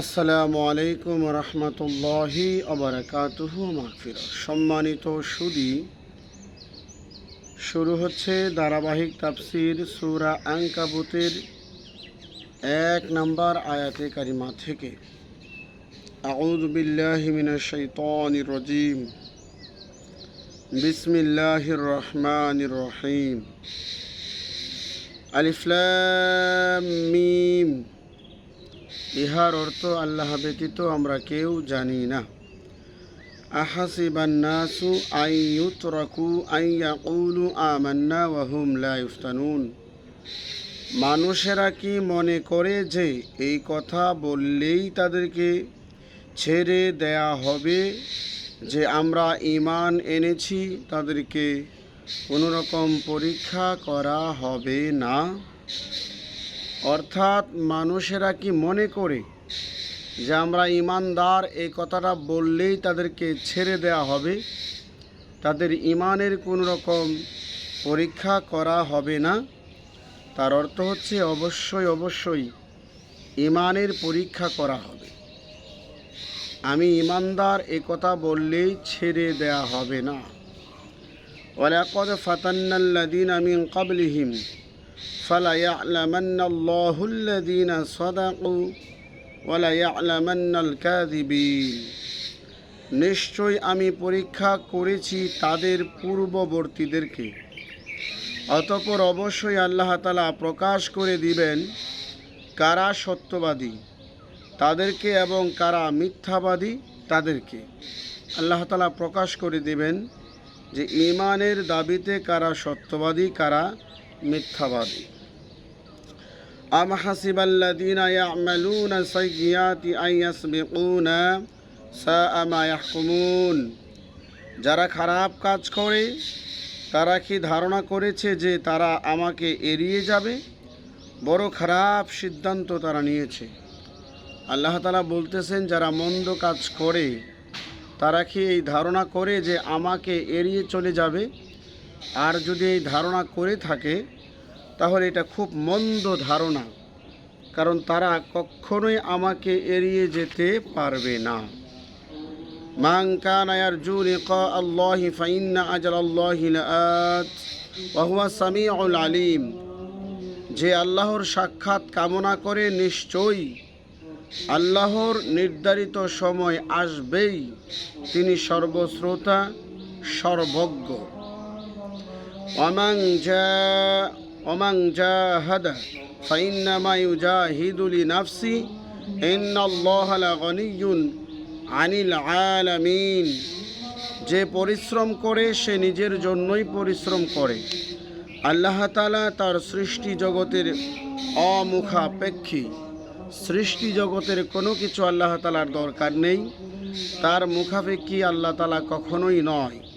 আসসালামু আলাইকুম রহমতুল্লাহি অবরাকাতুহু মাহফির সম্মানিত সুদি, শুরু হচ্ছে ধারাবাহিক তাফসির সুরা আঙ্কাবুতের এক নম্বর আয়াতে কারিমা থেকে। আউযু বিল্লাহি মিনাশ শাইতানির রাজিম। বিসমিল্লাহির রহমানির রহিম। আলিফ লাম মিম। ইহার অর্থ আল্লাহ ব্যতীত আমরা কেউ জানি না। আহাসিবান্নাসু আই ইউতরাকু আই ইয়াকুলু আমান্না ওয়া হুম লা মানুষেরা কি মনে করে যে এই কথা বললেই তাদেরকে ছেড়ে দেয়া হবে? যে আমরা ইমান এনেছি, তাদেরকে কোনো রকম পরীক্ষা করা হবে না। অর্থাৎ মানুষেরা কি মনে করে যে আমরা ইমানদার, এই কথাটা বললেই তাদেরকে ছেড়ে দেয়া হবে? তাদের ইমানের কোনো রকম পরীক্ষা করা হবে না। তার অর্থ হচ্ছে অবশ্যই অবশ্যই ইমানের পরীক্ষা করা হবে। আমি ইমানদার, এ কথা বললেই ছেড়ে দেয়া হবে না। ওয়ালাকদ ফাতান্নাল্লাযীনা মিন ক্বাবলিহিম। فليعلمن الله الذين صدقوا وليعلمن الكاذبين নিশ্চয় আমি পরীক্ষা করেছি তাদের পূর্ববর্তীদেরকে অতপর অবশ্যই আল্লাহ তালা প্রকাশ করে দিবেন কারা সত্যবাদী তাদেরকে এবং কারা মিথ্যাবাদী তাদেরকে আল্লাহ তালা প্রকাশ করে দিবেন যে ইমানের দাবিতে কারা সত্যবাদী কারা মিথ্যাবাদী أم حسب الذين يعملون السيئات أن يسبقونا ساء ما يحكمون যারা খারাপ কাজ করে তারা কি ধারণা করেছে যে তারা আমাকে এড়িয়ে যাবে বড় খারাপ সিদ্ধান্ত তারা নিয়েছে আল্লাহ তালা বলতেছেন যারা মন্দ কাজ করে তারা কি এই ধারণা করে যে আমাকে এড়িয়ে চলে যাবে আর যদি এই ধারণা করে থাকে তাহলে এটা খুব মন্দ ধারণা। কারণ তারা কখনোই আমাকে এড়িয়ে যেতে পারবে না। মান কানা ইয়ারজু লিকা আল্লাহি ফাইন্না আজরাল্লাহি লাআত, ওয়া হুয়া সামিউল আলিম। যে আল্লাহর সাক্ষাৎ কামনা করে নিশ্চয়ই আল্লাহর নির্ধারিত সময় আসবেই। তিনি সর্বশ্রোতা, সর্বজ্ঞ। অমাং যা ওমান জাহাদা, ফাইন্নামা ইউজাহিদু লিনাফসি, ইন্নাল্লাহা লাগানিয়্যুন আনিল আলামিন। যে পরিশ্রম করে, সে নিজের জন্যই পরিশ্রম করে। আল্লাহ তাআলা তার সৃষ্টি জগতের অমুখাপেক্ষী। সৃষ্টি জগতের কোনো কিছু আল্লাহ তালার দরকার নেই। তার মুখাপেক্ষী আল্লাহ তালা কখনোই নয়।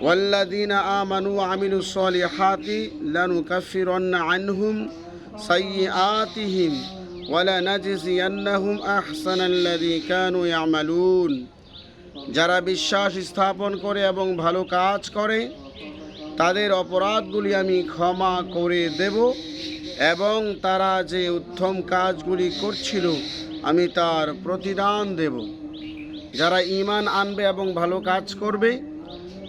والذين آمنوا وعملوا الصالحات لنكفرن عنهم سيئاتهم ولنجزينهم أحسن الذي كانوا يعملون যারা বিশ্বাস স্থাপন করে এবং ভালো কাজ করে তাদের অপরাধগুলি আমি ক্ষমা করে দেব এবং তারা যে উত্তম কাজগুলি করছিল আমি তার প্রতিদান দেব যারা ঈমান আনবে এবং ভালো কাজ করবে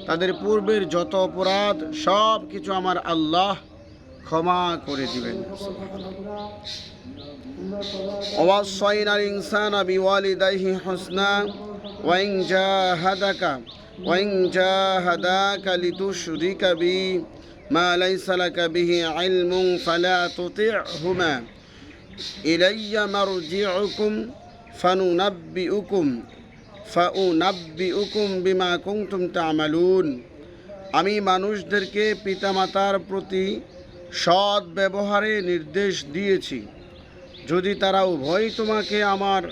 তাদের পূর্বের যত অপরাধ, সব কিছু আমার আল্লাহ ক্ষমা করে দিবেন। ওয়াসাইন আল ইনসান আবি ওয়ালিদাইহি হুসনা ওয়াইন জাহাদাকা ওয়াইন জাহাদাকা লিতুশরিকা বি মা লাইসা লাকা বিহি ইলমুন ফালা তুতি'হুমা। ইলাইয়া মারজি'ুকুম ফানুনাব্বি'ুকুম ফাউনাব্বিউকুম বিমা কুনতুম তা'মালুন। আমি মানুষদেরকে পিতামাতার প্রতি সৎ ব্যবহারে নির্দেশ দিয়েছি। যদি তারা উভয় তোমাকে আমার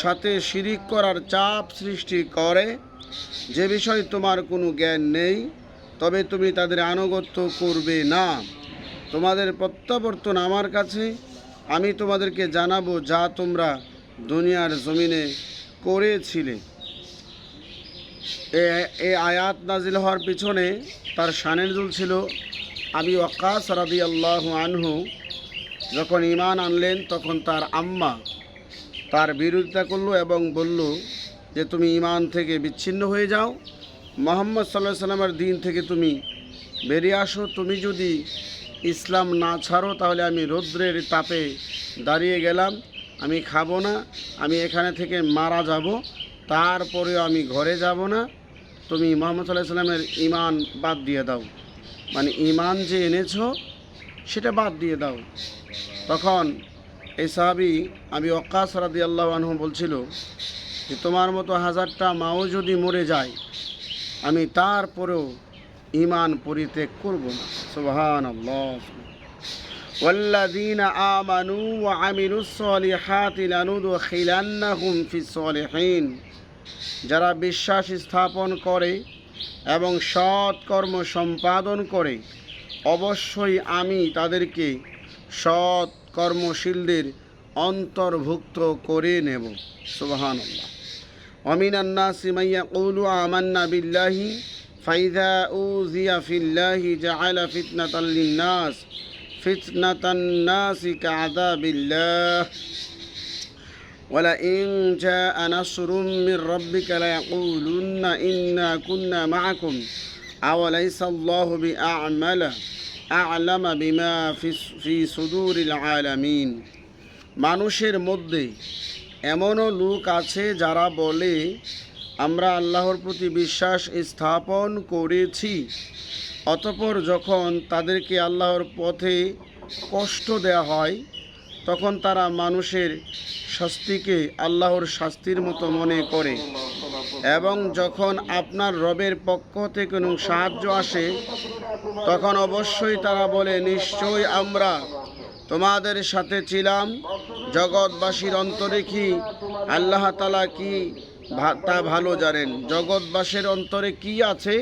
সাথে শিরিক করার চাপ সৃষ্টি করে, যে বিষয় তোমার কোনো জ্ঞান নেই, তবে তুমি তাদের আনুগত্য করবে না। তোমাদের প্রত্যাবর্তন আমার কাছে। আমি তোমাদেরকে জানাব যা তোমরা দুনিয়ার জমিনে করেছিলে এ- আয়াত নাজিল হওয়ার পিছনে তার শানেরজুল ছিল। আবি ওয়াক্কাস রাদি আল্লাহ আনহু যখন ইমান আনলেন, তখন তার আম্মা তার বিরোধিতা করল এবং বলল যে, তুমি ইমান থেকে বিচ্ছিন্ন হয়ে যাও। মোহাম্মদ সাল্লাহ সাল্লামের দিন থেকে তুমি বেরিয়ে আসো। তুমি যদি ইসলাম না ছাড়ো, তাহলে আমি রৌদ্রের তাপে দাঁড়িয়ে গেলাম। আমি খাব না, আমি এখানে থেকে মারা যাব, তারপরেও আমি ঘরে যাব না। তুমি মোহাম্মদ সাল্লাহ সাল্লামের ইমান বাদ দিয়ে দাও। মানে ইমান যে এনেছো, সেটা বাদ দিয়ে দাও। তখন এই সাহাবি আমি অক্কাস রাদি আল্লাহ আনহু বলছিল যে, তোমার মতো হাজারটা মাও যদি মরে যায়, আমি তারপরেও ইমান পরিত্যাগ করব না। সুবহান আল্লাহ والذين آمنوا وعملوا الصالحات لندخلنهم في الصالحين যারা বিশ্বাস স্থাপন করে এবং সৎ কর্ম সম্পাদন করে অবশ্যই আমি তাদেরকে সৎ কর্মশীলদের অন্তর্ভুক্ত করে নেব সুবহান আল্লাহ ومن الناس من يقول آمنا بالله فإذا أوذي في الله جعل فتنة للناس فتنة الناس كعذاب الله ولئن جاء نصر من ربك ليقولن إنا كنا معكم أوليس الله بأعمل أعلم بما في في صدور العالمين মানুষের মধ্যে এমনও লোক আছে যারা বলে আমরা আল্লাহর প্রতি বিশ্বাস স্থাপন করেছি অতপর যখন তাদেরকে আল্লাহর পথে কষ্ট দেওয়া হয়, তখন তারা মানুষের শাস্তিকে আল্লাহর শাস্তির মতো মনে করে। এবং যখন আপনার রবের পক্ষ থেকে কোনো সাহায্য আসে, তখন অবশ্যই তারা বলে, নিশ্চয়ই আমরা তোমাদের সাথে ছিলাম। জগৎবাসীর অন্তরে কি আল্লাহ তালা কি তা ভালো জানেন। জগৎবাসীর অন্তরে কি আছে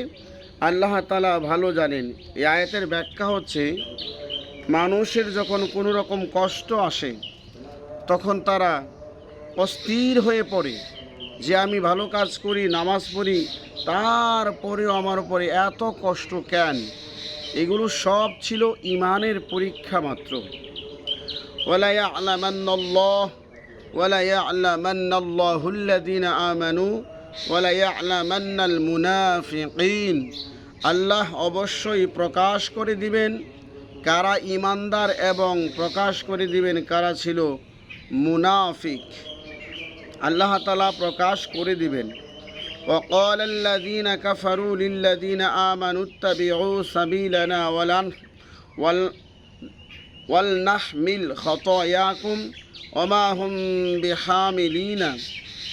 আল্লাহ তালা ভালো জানেন। এই আয়াতের ব্যাখ্যা হচ্ছে, মানুষের যখন কোনো রকম কষ্ট আসে, তখন তারা অস্থির হয়ে পড়ে। যে আমি ভালো কাজ করি, নামাজ পড়ি, তারপরেও আমার উপরে এত কষ্ট কেন? এগুলো সব ছিল ইমানের পরীক্ষা মাত্র। ওলাইয়া আল্লাহ ওলাইয়া আল্লাহ আমানু الله الذين آمنوا ولا يعلمن المنافقين আল্লাহ অবশ্যই প্রকাশ করে দিবেন কারা ইমানদার এবং প্রকাশ করে দিবেন কারা ছিল মুনাফিক আল্লাহ তালা প্রকাশ করে দিবেন وقال الذين كفروا للذين آمنوا اتبعوا سبيلنا ولن وال ولنحمل خطاياكم وما هم بحاملين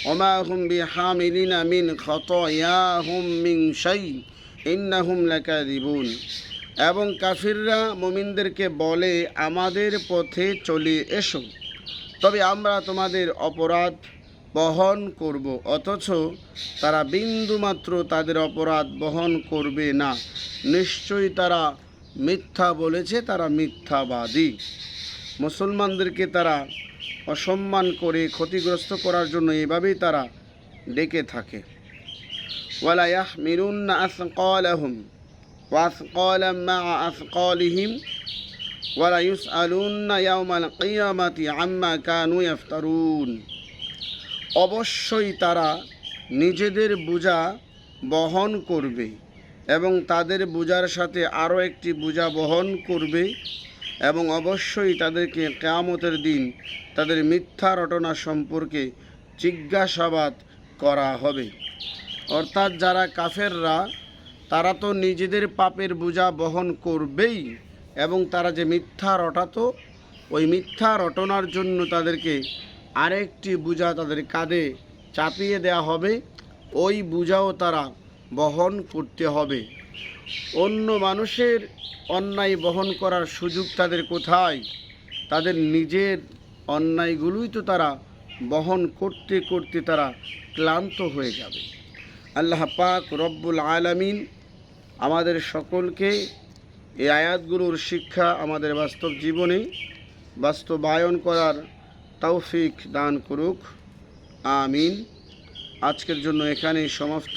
وما هم بحاملين من خطاياهم من شيء إنهم لكاذبون এবং কাফিররা মুমিনদেরকে বলে আমাদের পথে চলে এসো তবে আমরা তোমাদের অপরাধ বহন করব অথচ তারা বিন্দুমাত্র তাদের অপরাধ বহন করবে না নিশ্চয়ই তারা মিথ্যা বলেছে তারা মিথ্যাবাদী মুসলমানদেরকে তারা অসম্মান করে ক্ষতিগ্রস্ত করার জন্য এভাবেই তারা ডেকে থাকে। ওয়ালা ইয়াহমিলুন্না আসকালাহুম ওয়াসকালাম মা আসকালিহিম ওয়ালা ইউস ইউসআলুন্না ইয়াউমাল কিয়ামাতি আম্মা কানু ইফতারুন অবশ্যই তারা নিজেদের বোঝা বহন করবে এবং তাদের বোঝার সাথে আরও একটি বোঝা বহন করবে। এবং অবশ্যই তাদেরকে কেয়ামতের দিন তাদের মিথ্যা রটনা সম্পর্কে জিজ্ঞাসাবাদ করা হবে। অর্থাৎ যারা কাফেররা, তারা তো নিজেদের পাপের বোঝা বহন করবেই এবং তারা যে মিথ্যা রটাতো, ওই মিথ্যা রটনার জন্য তাদেরকে আরেকটি বোঝা তাদের কাঁধে চাপিয়ে দেওয়া হবে। ওই বোঝাও তারা বহন করতে হবে। অন্য মানুষের অন্যায় বহন করার সুযোগ তাদের কোথায়? তাদের নিজের অন্যায়গুলোই তো তারা বহন করতে করতে তারা ক্লান্ত হয়ে যাবে। আল্লাহ পাক রব্বুল আলামিন আমাদের সকলকে এই আয়াতগুলোর শিক্ষা আমাদের বাস্তব জীবনে বাস্তবায়ন করার তৌফিক দান করুক। আমিন। আজকের জন্য এখানেই সমাপ্ত।